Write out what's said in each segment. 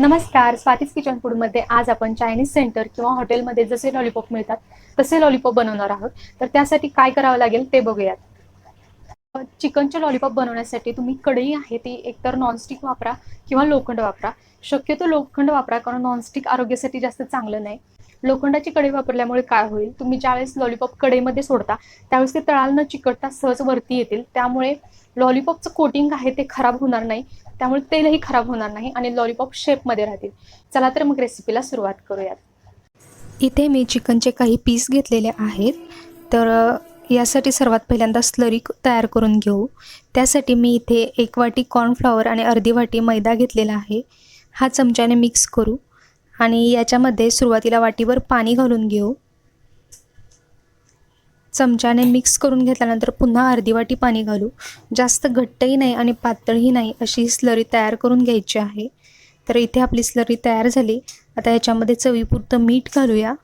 नमस्कार स्वातीस किचन फूडमध्ये आज आपण चायनीज सेंटर किंवा हॉटेलमध्ये जसे लॉलीपॉप मिळतात तसे लॉलीपॉप बनवणार आहोत. तर त्यासाठी काय करावं लागेल ते बघूयात. चिकनचे लॉलीपॉप बनवण्यासाठी तुम्ही कढई आहे ती एकतर नॉनस्टिक वापरा किंवा लोखंड वापरा. शक्यतो लोखंड वापरा कारण नॉनस्टिक आरोग्यासाठी जास्त चांगलं नाही. लोखंडाची कढई वापरल्यामुळे काय होईल? तुम्ही ज्यावेळेस लॉलीपॉप कढईमध्ये सोडता त्यावेळेस ते तळाल न चिकटता सहज वरती येतील. त्यामुळे लॉलीपॉपचं कोटिंग आहे ते खराब होणार नाही. त्यामुळे तेलही खराब होणार नाही आणि लॉलीपॉप शेपमध्ये राहतील. चला तर मग रेसिपीला सुरुवात करूयात. इथे मी चिकनचे काही पीस घेतलेले आहेत. तर यासाठी सर्वात पहिल्यांदा स्लरी तयार करून घेऊ. त्यासाठी मी इथे एक वाटी कॉर्नफ्लॉवर आणि अर्धी वाटी मैदा घेतलेला आहे. हा चमच्याने मिक्स करू. आणि याच्यामध्ये सुरुवातीला वाटीवर पाणी घालून घेऊ. चमच्याने मिक्स करून घेतल्यानंतर पुन्हा अर्धी वाटी पाणी घालू. जास्त घट्टही नाही आणि पातळही नाही अशी स्लरी तयार करून घ्यायची आहे. तर इथे आपली स्लरी तयार झाली. आता याच्यामध्ये चवीपुरतं मीठ घालूया.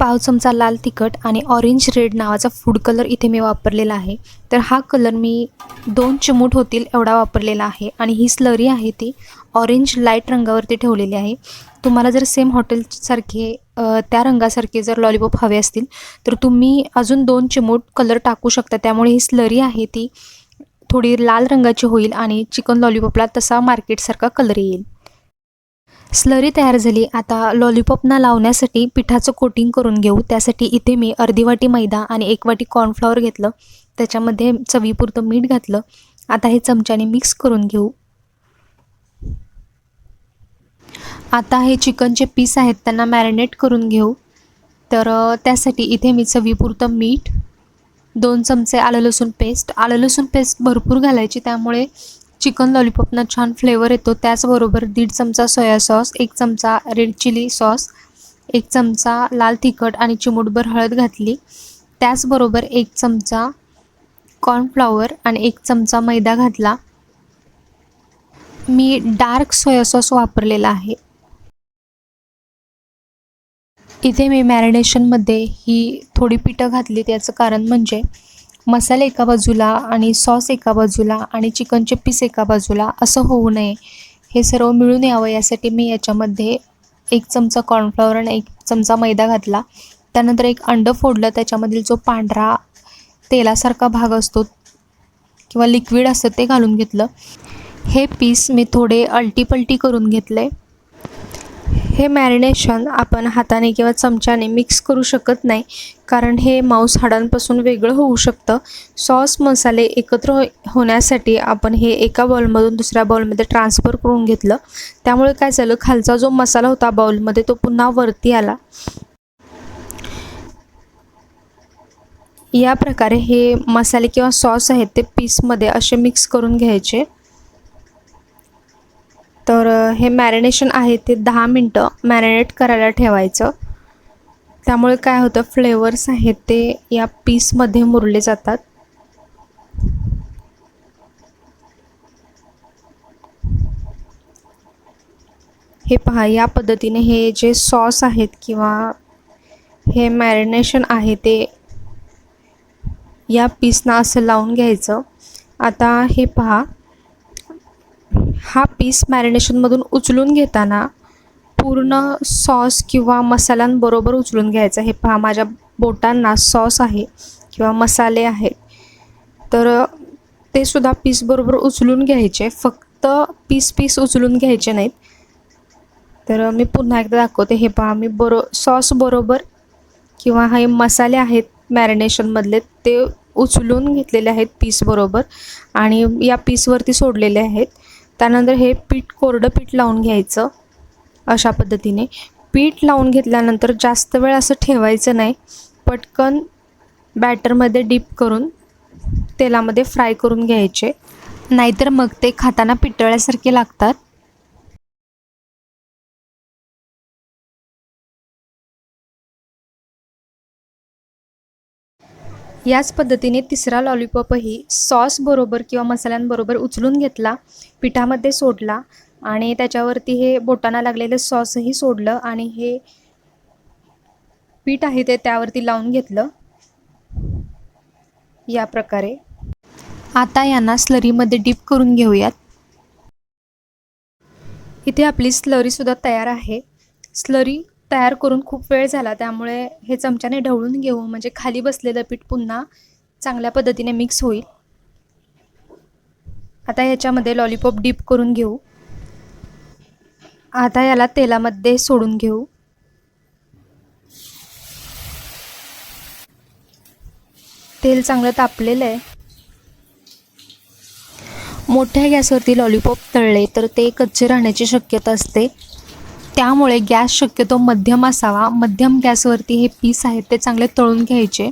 पाव चमचा लाल तिखट आणि ऑरेंज रेड नावाचा फूड कलर इथे मी वापरलेला आहे. तर हा कलर मी दोन चिमूट होतील एवढा वापरलेला आहे आणि ही स्लरी आहे ती ऑरेंज लाइट रंगावरती ठेवलेली आहे. तुम्हाला जर सेम हॉटेलसारखे त्या रंगासारखे जर लॉलीपॉप हवे असतील तर तुम्ही अजून दोन चिमूट कलर टाकू शकता. त्यामुळे ही स्लरी आहे ती थोडी लाल रंगाची होईल आणि चिकन लॉलीपॉपला तसा मार्केटसारखा कलर येईल. स्लरी तयार झाली. आता लॉलीपॉपना लावण्यासाठी पिठाचं कोटिंग करून घेऊ. त्यासाठी इथे मी अर्धी वाटी मैदा आणि एक वाटी कॉर्नफ्लॉवर घेतलं. त्याच्यामध्ये चवीपुरतं मीठ घातलं. आता हे चमच्याने मिक्स करून घेऊ. आता हे चिकनचे पीस आहेत त्यांना मॅरिनेट करून घेऊ. तर त्यासाठी इथे मी चवीपुरतं मीठ दोन चमचे आलं लसूण पेस्ट आलं लसूण पेस्ट भरपूर घालायची त्यामुळे चिकन लॉलीपॉपनं छान फ्लेवर येतो. त्याचबरोबर दीड चमचा सोया सॉस एक चमचा रेड चिली सॉस एक चमचा लाल तिखट आणि चिमूटभर हळद घातली. त्याचबरोबर एक चमचा कॉर्नफ्लॉवर आणि एक चमचा मैदा घातला. मी डार्क सोया सॉस वापरलेला आहे. इथे मी मॅरिनेशनमध्ये ही थोडी पिठं घातली. त्याचं कारण म्हणजे मसाले एका बाजूला आणि सॉस एका बाजूला आणि चिकनचे पीस एका बाजूला असं होऊ नये. हे सर्व मिळून यावं यासाठी मी याच्यामध्ये एक चमचा कॉर्नफ्लॉवर आणि एक चमचा मैदा घातला. त्यानंतर एक अंडं फोडलं. त्याच्यामधील जो पांढरा तेलासारखा भाग असतो किंवा लिक्विड असतं ते घालून घेतलं. हे पीस मी थोडे अलटीपलटी करून घेतले. हे मॅरिनेशन आपण हाताने किंवा चमच्याने मिक्स करू शकत नाही. कारण हे मांस हाडांपासून वेगळं होऊ शकतं. सॉस मसाले एकत्र हो होण्यासाठी आपण हे एका बॉलमधून दुसऱ्या बॉलमध्ये ट्रान्सफर करून घेतलं. त्यामुळे काय झालं? खालचा जो मसाला होता बाउलमध्ये तो पुन्हा वरती आला. या प्रकारे हे मसाले किंवा सॉस आहेत ते पीसमध्ये असे मिक्स करून घ्यायचे. तर हे मॅरिनेशन आहे ते दहा मिनटं मॅरिनेट करायला ठेवायचं. त्यामुळे काय होतं फ्लेवर्स आहेत ते या पीसमध्ये मुरले जातात. हे पहा या पद्धतीने हे जे सॉस आहेत किंवा हे मॅरिनेशन आहे ते या पीसना असं लावून घ्यायचं. आता हे पहा हा पीस मॅरिनेशनमधून उचलून घेताना पूर्ण सॉस किंवा मसाल्यांबरोबर उचलून घ्यायचा. हे पहा माझ्या बोटांना सॉस आहे किंवा मसाले आहेत. तर ते सुद्धा पीसबरोबर उचलून घ्यायचे. फक्त पीस पीस उचलून घ्यायचे नाहीत. तर मी पुन्हा एकदा दाखवते. हे पहा मी बरो सॉस बरोबर किंवा हे मसाले आहेत मॅरिनेशनमधले ते उचलून घेतलेले आहेत पीसबरोबर आणि या पीसवरती सोडलेले आहेत. त्यानंतर हे पीठ कोरडं पीठ लावून घ्यायचं अशा पद्धतीने. पीठ लावून घेतल्यानंतर जास्त वेळ असं ठेवायचं नाही. पटकन बॅटरमध्ये डीप करून तेलामध्ये फ्राय करून घ्यायचे. नाहीतर मग ते खाताना पितळ्यासारखे लागतात. याच पद्धतीने तिसरा लॉलीपॉपही सॉसबरोबर किंवा मसाल्यांबरोबर उचलून घेतला पिठामध्ये सोडला आणि त्याच्यावरती हे बोटांना लागलेलं सॉसही सोडलं आणि हे पीठ आहे ते त्यावरती लावून घेतलं. या प्रकारे. आता यांना स्लरीमध्ये डीप करून घेऊयात. इथे आपली स्लरीसुद्धा तयार आहे. स्लरी तयार करून खूप वेळ झाला. त्यामुळे हे चमच्याने ढवळून घेऊ. म्हणजे खाली बसलेलं पीठ पुन्हा चांगल्या पद्धतीने मिक्स होईल. आता ह्याच्यामध्ये लॉलीपॉप डीप करून घेऊ. आता याला तेलामध्ये सोडून घेऊ. तेल चांगलं तापलेलं आहे. मोठ्या गॅसवरती लॉलीपॉप तळले तर ते कच्चे राहण्याची शक्यता असते. त्यामुळे गॅस शक्यतो मध्यम असावा. मध्यम गॅसवरती हे पीस आहेत ते चांगले तळून घ्यायचे.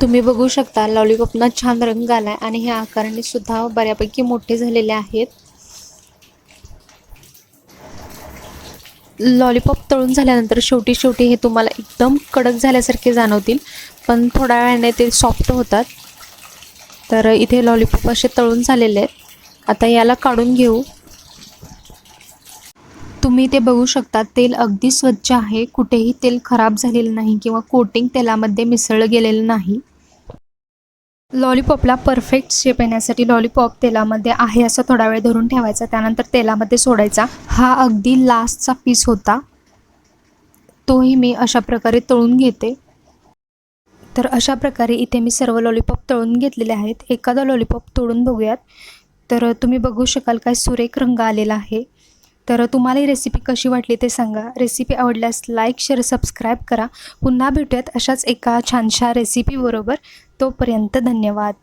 तुम्ही बघू शकता लॉलीपॉपना छान रंग आला आहे आणि हे आकाराने सुद्धा बऱ्यापैकी मोठे झालेले आहेत. लॉलीपॉप तळून झाल्यानंतर शेवटी शेवटी हे तुम्हाला एकदम कडक झाल्यासारखे जाणवतील पण थोड्या वेळाने ते सॉफ्ट होतात. तर इथे लॉलीपॉप असे तळून झालेले आहेत. आता याला काढून घेऊ. तुम्ही ते बघू शकता तेल अगदी स्वच्छ आहे. कुठेही तेल खराब झालेलं नाही किंवा कोटिंग तेलामध्ये मिसळलं गेलेलं नाही. लॉलीपॉपला परफेक्ट शेप येण्यासाठी लॉलीपॉप तेलामध्ये आहे असं थोडा वेळ धरून ठेवायचा. त्यानंतर तेलामध्ये सोडायचा. हा अगदी लास्टचा पीस होता. तोही मी अशा प्रकारे तळून घेते. तर अशा प्रकारे इथे मी सर्व लॉलीपॉप तळून घेतलेले आहेत. एखादा लॉलीपॉप तोडून बघूयात. तर तुम्ही बघू शकाल काय सुरेख रंग आलेला आहे. तर तुम्हाला ही रेसिपी कशी वाटली ते सांगा. रेसिपी आवडल्यास लाईक शेअर सबस्क्राईब करा. पुन्हा भेटूयात अशाच एका छानशा रेसिपीबरोबर तोपर्यंत धन्यवाद.